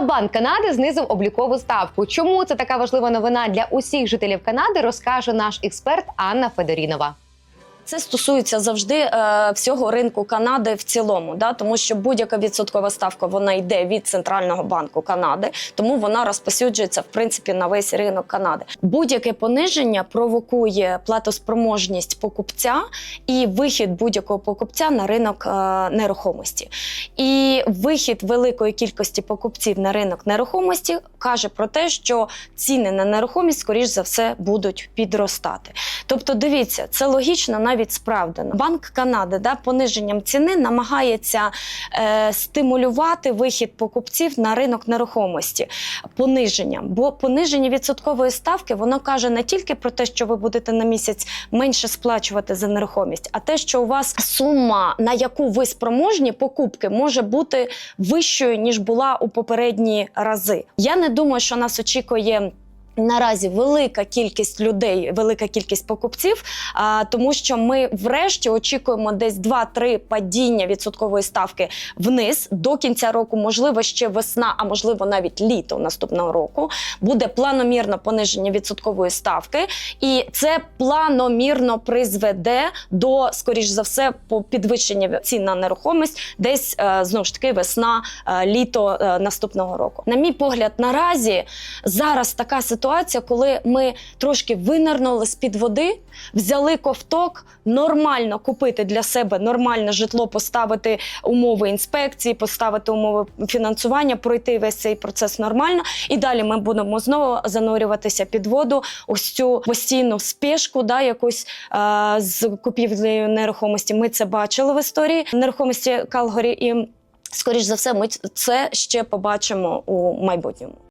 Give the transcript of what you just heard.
А банк Канади знизив облікову ставку. Чому це така важлива новина для усіх жителів Канади? Розкаже наш експерт Анна Федорінова. Це стосується завжди е, всього ринку Канади в цілому, да? тому що будь-яка відсоткова ставка вона йде від центрального банку Канади, тому вона розпосюджується в принципі на весь ринок Канади. Будь-яке пониження провокує платоспроможність покупця і вихід будь-якого покупця на ринок е, нерухомості. І вихід великої кількості покупців на ринок нерухомості каже про те, що ціни на нерухомість, скоріш за все, будуть підростати. Тобто, дивіться, це логічно, навіть справдано. Банк Канади да, пониженням ціни намагається е, стимулювати вихід покупців на ринок нерухомості пониженням. Бо пониження відсоткової ставки воно каже не тільки про те, що ви будете на місяць менше сплачувати за нерухомість, а те, що у вас сума, на яку ви спроможні покупки, може бути вищою ніж була у попередні рази. Я не думаю, що нас очікує. Наразі велика кількість людей, велика кількість покупців, а, тому що ми врешті очікуємо десь 2-3 падіння відсоткової ставки вниз до кінця року. Можливо, ще весна, а можливо навіть літо наступного року буде планомірно пониження відсоткової ставки, і це планомірно призведе до, скоріш за все, по підвищення цін на нерухомість, десь е, знову ж таки весна, е, літо е, наступного року. На мій погляд, наразі зараз така ситуація, коли ми трошки винирнули з під води, взяли ковток, нормально купити для себе нормальне житло, поставити умови інспекції, поставити умови фінансування, пройти весь цей процес нормально. І далі ми будемо знову занурюватися під воду, ось цю постійну спешку, да, якусь е, з купівлею нерухомості. Ми це бачили в історії нерухомості Калгорі і. Скоріш за все, ми це ще побачимо у майбутньому.